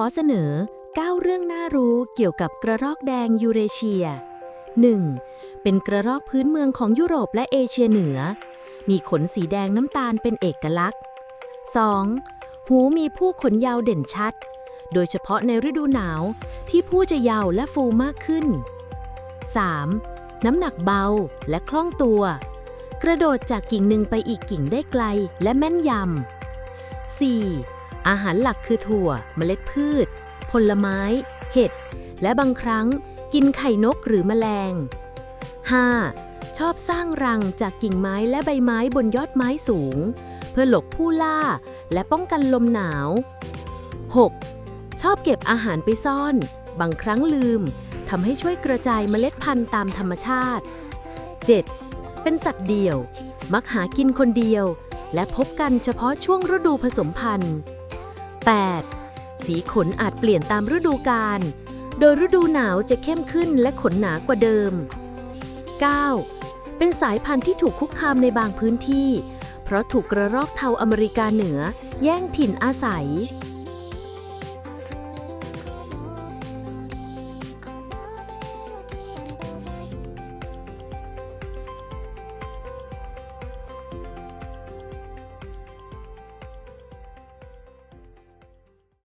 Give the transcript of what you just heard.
อเสนอ 9 เรื่องน่ารู้เกี่ยวกับกระรอกแดงยูเรเชีย 1. เป็นกระรอกพื้นเมืองของยุโรปและเอเชียเหนือ มีขนสีแดงน้ำตาลเป็นเอกลักษณ์ 2. หูมีผู้ขนยาวเด่นชัด โดยเฉพาะในฤดูหนาวที่ผู้จะยาวและฟูมากขึ้น 3. น้ำหนักเบาและคล่องตัว กระโดดจากกิ่งหนึ่งไปอีกกิ่งได้ไกลและแม่นยำ 4. อาหารหลักคือถั่ว เมล็ดพืช ผลไม้ เห็ด และบางครั้งกินไข่นกหรือแมลง 5. ชอบสร้างรังจากกิ่งไม้และใบไม้บนยอดไม้สูง เพื่อหลบผู้ล่า และป้องกันลมหนาว 6. ชอบเก็บอาหารไปซ่อน บางครั้งลืมทำให้ช่วยกระจายเมล็ดพันธุ์ตามธรรมชาติ 7. เป็นสัตว์เดี่ยว มักหากินคนเดียว และพบกันเฉพาะช่วงฤดูผสมพันธุ์ 8. สีขนอาจเปลี่ยนตามฤดูกาล โดยฤดูหนาวจะเข้มขึ้นและขนหนากว่าเดิม 9. เป็นสายพันธุ์ที่ถูกคุกคามในบางพื้นที่ เพราะถูกกระรอกเทาอเมริกาเหนือ แย่งถิ่นอาศัย